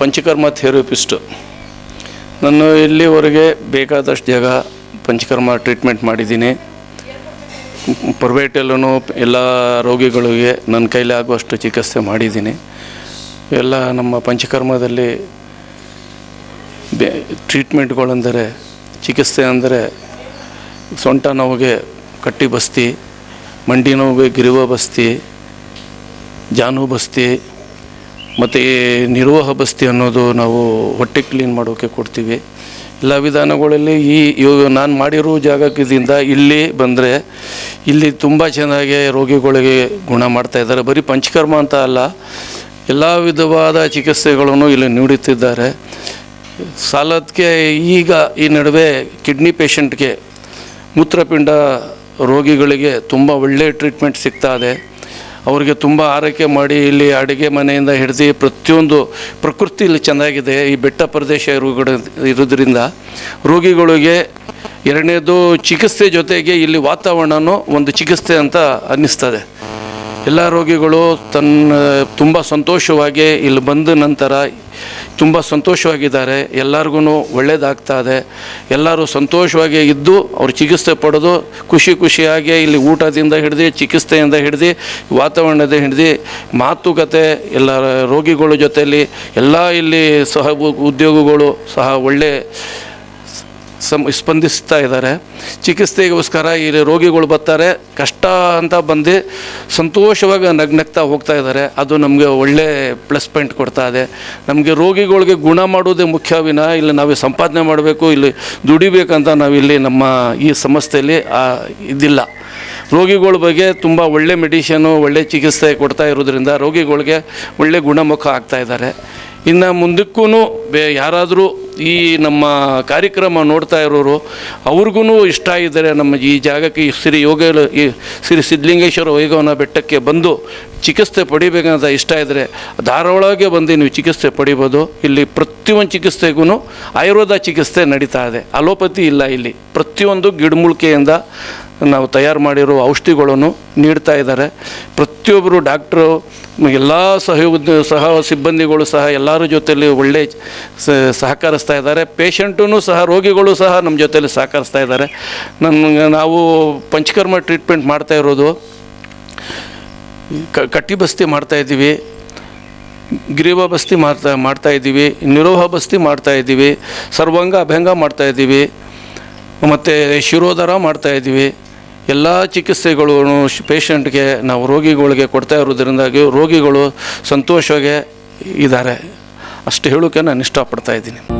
Panchakarma therapist. ನಾನು ಇಲ್ಲಿವರೆಗೆ ಬೇಕಾದಷ್ಟು ಜಾಗ ಪಂಚಕರ್ಮ ಟ್ರೀಟ್ಮೆಂಟ್ ಮಾಡಿದ್ದೀನಿ. ಪ್ರೈವೇಟಲ್ಲೂ ಎಲ್ಲ ರೋಗಿಗಳಿಗೆ ನನ್ನ ಕೈಲಿ ಆಗುವಷ್ಟು ಚಿಕಿತ್ಸೆ ಮಾಡಿದ್ದೀನಿ. ಎಲ್ಲ ನಮ್ಮ ಪಂಚಕರ್ಮದಲ್ಲಿ ಬೆ, ಟ್ರೀಟ್ಮೆಂಟ್ಗಳೆಂದರೆ ಚಿಕಿತ್ಸೆ ಅಂದರೆ ಸೊಂಟ ನೋವಿಗೆ ಕಟ್ಟಿ ಬಸ್ತಿ, ಮಂಡಿ ನೋವಿಗೆ ಗಿರಿವ ಬಸ್ತಿ, ಜಾನು ಬಸ್ತಿ ಮತ್ತು ನಿರ್ವಾಹ ಬಸ್ತಿ ಅನ್ನೋದು ನಾವು ಹೊಟ್ಟೆ ಕ್ಲೀನ್ ಮಾಡೋಕ್ಕೆ ಕೊಡ್ತೀವಿ. ಎಲ್ಲ ವಿಧಾನಗಳಲ್ಲಿ ಈ ಇವಾಗ ನಾನು ಮಾಡಿರೋ ಜಾಗದಿಂದ ಇಲ್ಲಿ ಬಂದರೆ ಇಲ್ಲಿ ತುಂಬ ಚೆನ್ನಾಗಿ ರೋಗಿಗಳಿಗೆ ಗುಣ ಮಾಡ್ತಾ ಇದ್ದಾರೆ. ಬರೀ ಪಂಚಕರ್ಮ ಅಂತ ಅಲ್ಲ, ಎಲ್ಲ ವಿಧವಾದ ಚಿಕಿತ್ಸೆಗಳನ್ನು ಇಲ್ಲಿ ನೀಡುತ್ತಿದ್ದಾರೆ. ಸಾಲದಕ್ಕೆ ಈಗ ಈ ನಡುವೆ ಕಿಡ್ನಿ ಪೇಷಂಟ್ಗೆ ಮೂತ್ರಪಿಂಡ ರೋಗಿಗಳಿಗೆ ತುಂಬ ಒಳ್ಳೆಯ ಟ್ರೀಟ್ಮೆಂಟ್ ಸಿಗ್ತಾ ಇದೆ. ಅವರಿಗೆ ತುಂಬ ಆರೈಕೆ ಮಾಡಿ ಇಲ್ಲಿ ಅಡುಗೆ ಮನೆಯಿಂದ ಹಿಡಿದು ಪ್ರತಿಯೊಂದು ಪ್ರಕೃತಿ ಇಲ್ಲಿ ಚೆನ್ನಾಗಿದೆ. ಈ ಬೆಟ್ಟ ಪ್ರದೇಶ ಇರುಗಡೆ ಇರೋದ್ರಿಂದ ರೋಗಿಗಳಿಗೆ ಎರಡನೇದು ಚಿಕಿತ್ಸೆ ಜೊತೆಗೆ ಇಲ್ಲಿ ವಾತಾವರಣನೂ ಒಂದು ಚಿಕಿತ್ಸೆ ಅಂತ ಅನ್ನಿಸ್ತದೆ. ಎಲ್ಲ ರೋಗಿಗಳು ತನ್ನ ತುಂಬ ಸಂತೋಷವಾಗಿ ಇಲ್ಲಿ ಬಂದ ನಂತರ ತುಂಬ ಸಂತೋಷವಾಗಿದ್ದಾರೆ. ಎಲ್ಲರಿಗೂ ಒಳ್ಳೆಯದಾಗ್ತಾ ಇದೆ. ಎಲ್ಲರೂ ಸಂತೋಷವಾಗಿ ಇದ್ದು ಅವ್ರು ಚಿಕಿತ್ಸೆ ಪಡೆದು ಖುಷಿ ಖುಷಿಯಾಗಿ ಇಲ್ಲಿ ಊಟದಿಂದ ಹಿಡಿದು, ಚಿಕಿತ್ಸೆಯಿಂದ ಹಿಡಿದು, ವಾತಾವರಣದ ಹಿಡಿದು, ಮಾತುಕತೆ, ಎಲ್ಲ ರೋಗಿಗಳ ಜೊತೆಯಲ್ಲಿ ಎಲ್ಲ ಇಲ್ಲಿ ಸಹ ಉದ್ಯೋಗಗಳು ಉದ್ಯೋಗಿಗಳು ಸಹ ಒಳ್ಳೆ ಸಮ್, ಸ್ಪಂದಿಸ್ತಾ ಇದ್ದಾರೆ. ಚಿಕಿತ್ಸೆಗೋಸ್ಕರ ಇಲ್ಲಿ ರೋಗಿಗಳು ಬರ್ತಾರೆ. ಕಷ್ಟ ಅಂತ ಬಂದು ಸಂತೋಷವಾಗಿ ನಗ್ನಗ್ತಾ ಹೋಗ್ತಾ ಇದ್ದಾರೆ. ಅದು ನಮಗೆ ಒಳ್ಳೆ ಪ್ಲಸ್ ಪಾಯಿಂಟ್ ಕೊಡ್ತಾ ಇದೆ. ನಮಗೆ ರೋಗಿಗಳಿಗೆ ಗುಣ ಮಾಡೋದೇ ಮುಖ್ಯ ವಿನ ಇಲ್ಲಿ ನಾವು ಸಂಪಾದನೆ ಮಾಡಬೇಕು, ಇಲ್ಲಿ ದುಡಿಬೇಕಂತ ನಾವಿಲ್ಲಿ ನಮ್ಮ ಈ ಸಂಸ್ಥೆಯಲ್ಲಿ ಇದಿಲ್ಲ. ರೋಗಿಗಳ ಬಗ್ಗೆ ತುಂಬ ಒಳ್ಳೆ ಮೆಡಿಷನು ಒಳ್ಳೆ ಚಿಕಿತ್ಸೆ ಕೊಡ್ತಾ ಇರೋದ್ರಿಂದ ರೋಗಿಗಳಿಗೆ ಒಳ್ಳೆ ಗುಣಮುಖ ಆಗ್ತಾ ಇದ್ದಾರೆ. ಇನ್ನು ಮುಂದಕ್ಕೂ ಬೇ ಯಾರಾದರೂ ಈ ನಮ್ಮ ಕಾರ್ಯಕ್ರಮ ನೋಡ್ತಾ ಇರೋರು ಅವ್ರಿಗೂ ಇಷ್ಟ ಇದ್ದರೆ ನಮ್ಮ ಈ ಜಾಗಕ್ಕೆ ಶ್ರೀ ಯೋಗ ಈ ಶ್ರೀ ಸಿದ್ಧಲಿಂಗೇಶ್ವರ ವೈಗವನ ಬೆಟ್ಟಕ್ಕೆ ಬಂದು ಚಿಕಿತ್ಸೆ ಪಡಿಬೇಕಂತ ಇಷ್ಟ ಇದ್ದರೆ ಧಾರವಾಡಗೆ ಬಂದು ನೀವು ಚಿಕಿತ್ಸೆ ಪಡಿಬೋದು. ಇಲ್ಲಿ ಪ್ರತಿಯೊಂದು ಚಿಕಿತ್ಸೆಗೂ ಆಯುರ್ವೇದ ಚಿಕಿತ್ಸೆ ನಡೀತಾ ಇದೆ. ಅಲೋಪತಿ ಇಲ್ಲ ಇಲ್ಲಿ. ಪ್ರತಿಯೊಂದು ಗಿಡಮೂಲಿಕೆಯಿಂದ ನಾವು ತಯಾರು ಮಾಡಿರೋ ಔಷಧಿಗಳನ್ನು ನೀಡ್ತಾ ಇದ್ದಾರೆ. ಪ್ರತಿಯೊಬ್ಬರು ಡಾಕ್ಟ್ರು, ಎಲ್ಲ ಸಹಯೋಗ ಸಹ ಸಿಬ್ಬಂದಿಗಳು ಸಹ ಎಲ್ಲರ ಜೊತೆಯಲ್ಲಿ ಒಳ್ಳೆ ಸಹಕರಿಸ್ತಾ ಇದ್ದಾರೆ. ಪೇಷಂಟೂ ಸಹ, ರೋಗಿಗಳು ಸಹ ನಮ್ಮ ಜೊತೆಯಲ್ಲಿ ಸಹಕರಿಸ್ತಾ ಇದ್ದಾರೆ. ನನ್ನ ನಾವು ಪಂಚಕರ್ಮ ಟ್ರೀಟ್ಮೆಂಟ್ ಮಾಡ್ತಾ ಇರೋದು. ಕ ಕಟ್ಟಿ ಬಸ್ತಿ ಮಾಡ್ತಾ ಇದ್ದೀವಿ. ಗ್ರೀವ ಬಸ್ತಿ ಮಾಡ್ತಾ ಮಾಡ್ತಾ ಇದ್ದೀವಿ. ನಿರೋಹ ಬಸ್ತಿ ಮಾಡ್ತಾ ಇದ್ದೀವಿ. ಸರ್ವಾಂಗ ಅಭ್ಯಂಗ ಮಾಡ್ತಾ ಇದ್ದೀವಿ. ಮತ್ತು ಶಿರೋಧರ ಮಾಡ್ತಾ ಇದ್ದೀವಿ. ಎಲ್ಲ ಚಿಕಿತ್ಸೆಗಳು ಪೇಷಂಟ್ಗೆ ನಾವು ರೋಗಿಗಳಿಗೆ ಕೊಡ್ತಾ ಇರೋದ್ರಿಂದಾಗಿ ರೋಗಿಗಳು ಸಂತೋಷವಾಗಿ ಇದ್ದಾರೆ. ಅಷ್ಟು ಹೇಳೋಕ್ಕೆ ನಾನು ಇಷ್ಟಪಡ್ತಾ ಇದ್ದೀನಿ.